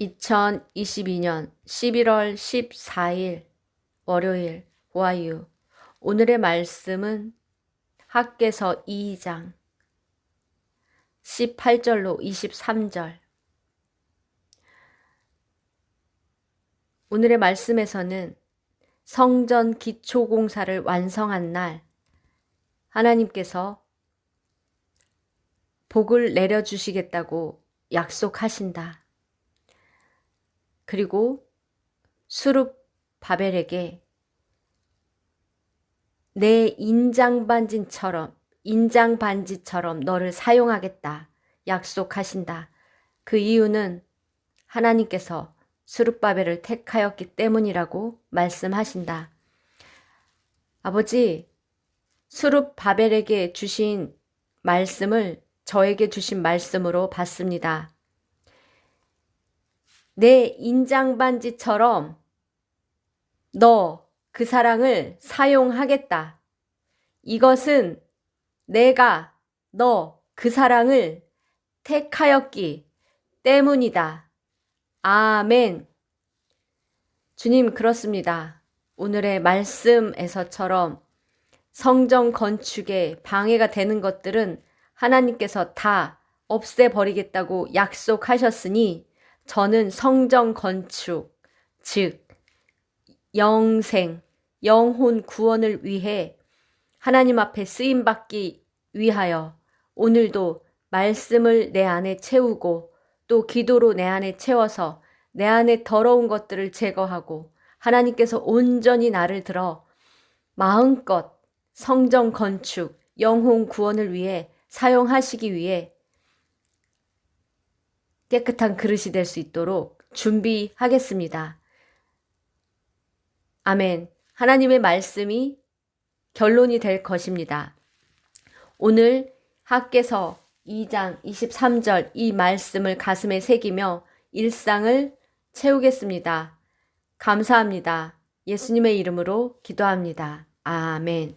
2022년 11월 14일 월요일 와유 오늘의 말씀은 학계서 2장 18절로 23절 오늘의 말씀에서는 성전 기초 공사를 완성한 날 하나님께서 복을 내려 주시겠다고 약속하신다. 그리고 수룹 바벨에게 내 인장 반지처럼 인장 반지처럼 너를 사용하겠다 약속하신다. 그 이유는 하나님께서 수룹바벨을 택하였기 때문이라고 말씀하신다. 아버지, 수룹바벨에게 주신 말씀을 저에게 주신 말씀으로 받습니다. 내 인장 반지처럼 너 그 사랑을 사용하겠다. 이것은 내가 너 그 사랑을 택하였기 때문이다. 아멘. 주님, 그렇습니다. 오늘의 말씀에서처럼 성정 건축에 방해가 되는 것들은 하나님께서 다 없애버리겠다고 약속하셨으니 저는 성정 건축, 즉, 영생, 영혼 구원을 위해 하나님 앞에 쓰임받기 위하여 오늘도 말씀을 내 안에 채우고 또 기도로 내 안에 채워서 내 안에 더러운 것들을 제거하고 하나님께서 온전히 나를 들어 마음껏 성정 건축, 영혼 구원을 위해 사용하시기 위해 깨끗한 그릇이 될 수 있도록 준비하겠습니다. 아멘. 하나님의 말씀이 결론이 될 것입니다. 오늘 학계서 2장 23절 이 말씀을 가슴에 새기며 일상을 채우겠습니다. 감사합니다. 예수님의 이름으로 기도합니다. 아멘.